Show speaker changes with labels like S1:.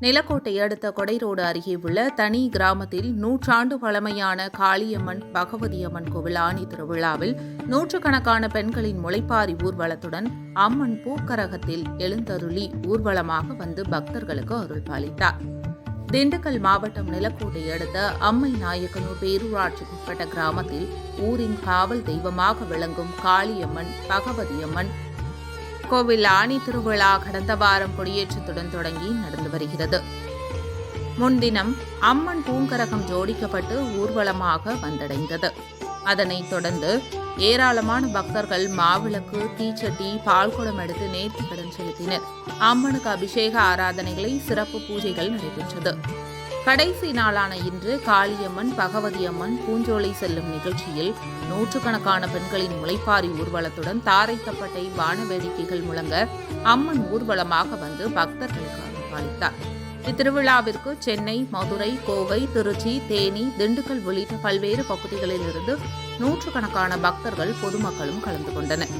S1: நிலக்கோட்டை அடுத்த கொடைரோடு அருகே உள்ள தனி கிராமத்தில் நூற்றாண்டு பழமையான காளியம்மன் பகவதியம்மன் கோவில் ஆணி திருவிழாவில் நூற்றுக்கணக்கான பெண்களின் முளைப்பாரி ஊர்வலத்துடன் அம்மன் பூக்கரகத்தில் எழுந்தருளி ஊர்வலமாக வந்து பக்தர்களுக்கு அருள் பாலித்தார். திண்டுக்கல் மாவட்டம் நிலக்கோட்டை அடுத்த அம்மை நாயக்கனூர் பேரூராட்சிக்குட்பட்ட கிராமத்தில் ஊரின் காவல் தெய்வமாக விளங்கும் காளியம்மன் பகவதியம்மன் கோவில் ஆணி திருவிழா கடந்த வாரம் கொடியேற்றத்துடன் தொடங்கி நடந்து வருகிறது. முன்தினம் அம்மன் பூங்கரகம் ஜோடிக்கப்பட்டு ஊர்வலமாக வந்தடைந்தது. அதனைத் தொடர்ந்து ஏராளமான பக்தர்கள் மாவிளக்கு தீச்சட்டி பால்குடம் எடுத்து நேர்த்தி கடன் செலுத்தினர். அம்மனுக்கு அபிஷேக ஆராதனைகளை சிறப்பு பூஜைகள் நடைபெற்றது. கடைசி நாளான இன்று காளியம்மன் பகவதியம்மன் பூஞ்சோலை செல்லும் நிகழ்ச்சியில் நூற்றுக்கணக்கான பெண்களின் முளைப்பாரி ஊர்வலத்துடன் தாரைத்தப்பட்டை வான வேடிக்கைகள் முழங்க அம்மன் ஊர்வலமாக வந்து பக்தர்களுக்கு அளித்தார். இத்திருவிழாவிற்கு சென்னை மதுரை கோவை திருச்சி தேனி திண்டுக்கல் உள்ளிட்ட பல்வேறு பகுதிகளில் இருந்து நூற்றுக்கணக்கான பக்தர்கள் பொதுமக்களும் கலந்து கொண்டனர்.